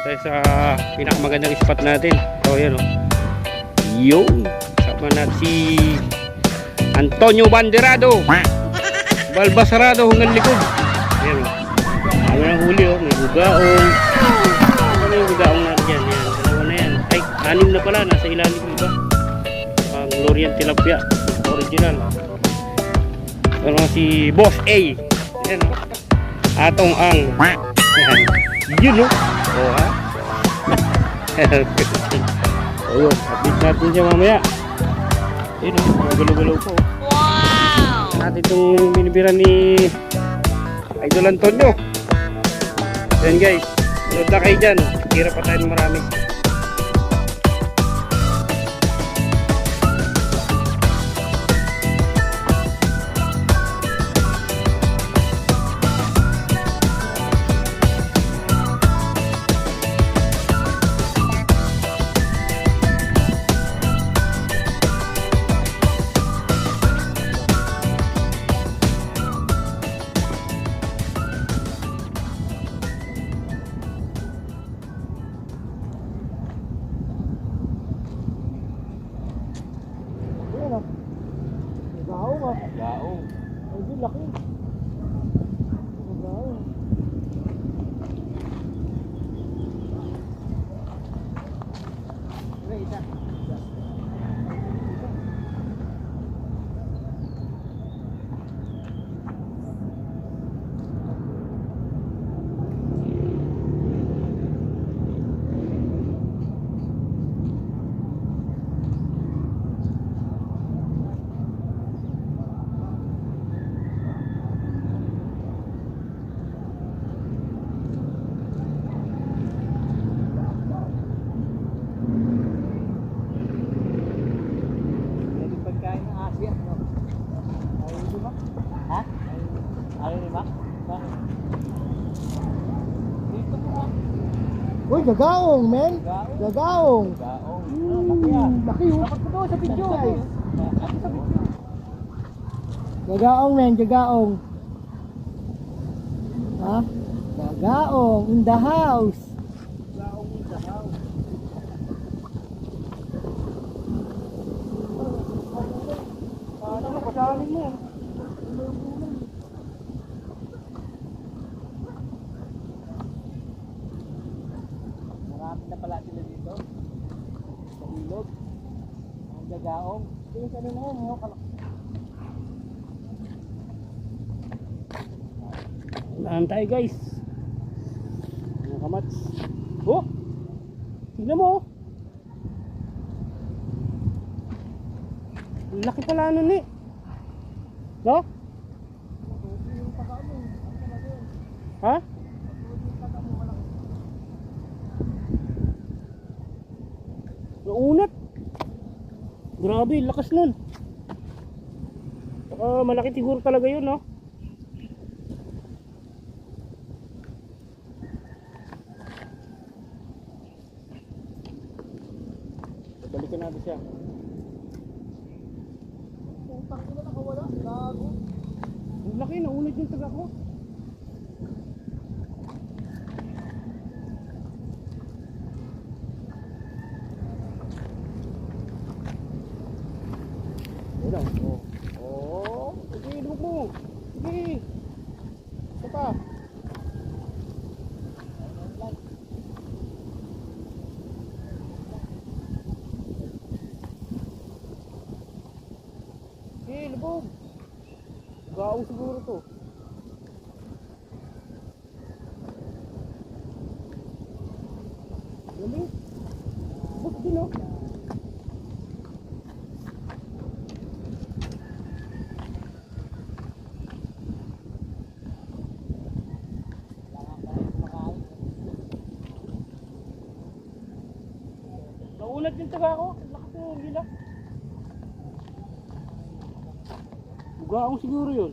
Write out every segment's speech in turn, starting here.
tayo sa pinakamagandang spot natin. So, yan o. Yung. Sama natin si Antonio Banderado. Balbasarado hanggang likod. Yan o. Ano ng huli o. May bugaong. Ano yung bugaong natin yan? Yan. Dalawa na yan. Ay, anim na pala. Nasa ilalim iba. Ang Glorian Tilapia. Original. Ano si Boss A. Yan o. Atong ang. Yan. Yun o. Oo ha. Ayun. Update natin siya mamaya. Yun o. Magalo-galo po. Wow! Natin itong binibira ni Idol Antonio. Yan guys. Load na kayo dyan. Kira pa tayo ng marami. that. Ayaw Mac? Bakit? Dito mo ah. Uy, gagaong, men! Gaong. Gagaong! Gaong. Mm, laki ah. Laki oh. Dapat ko daw sa video eh. Gagaong, men. Gagaong. Ha? Gagaong in the house. Gaong in the house. Ano mo, kasali mo. Marami na pala sila dito. Sa ilog. Ang gagaong. Yung kanina yan, yung kalak. Unahan tayo guys. Mga kamats. Oh! Tignan mo oh. Laki pala nun eh. No? Ha? Naunat. Grabe, lakas nun. Saka malaki siguro talaga yun, no? Balikan natin siya. Ang laki, naunad yung taga ko. Ayun lang. Oh. Oh. Sige, ilog mo. Sige. Isa pa. Sige, lubog. Gaong siguro to. Naunat yung taga ko. Lakas yung gila. Gaong siguro yun.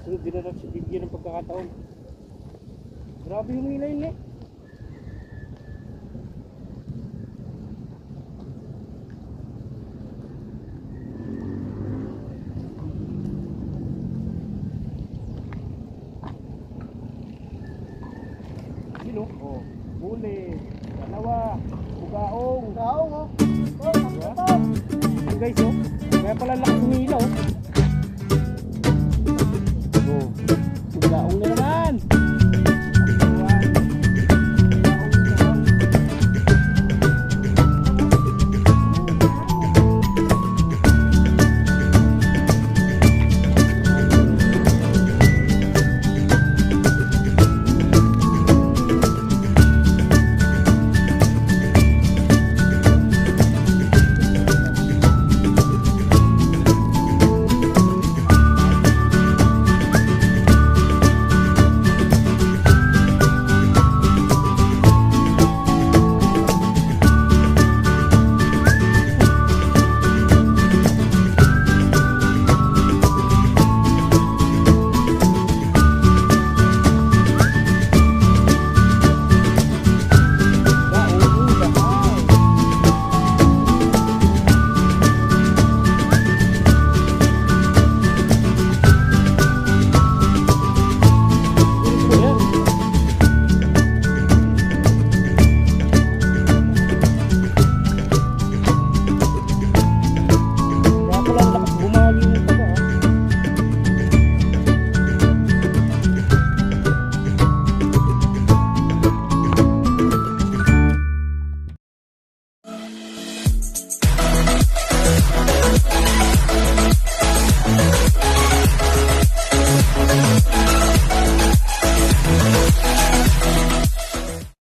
Sunod din na lang si Bigyan ng pagkakataon. Grabe yung nila yun eh. Ayun oh. Oh. Huli. Dalawa. Bugaong. Gaong oh. Oh, Diba? Ayun guys oh. Kaya pala lakas ng ilaw. Oh. Bugaong na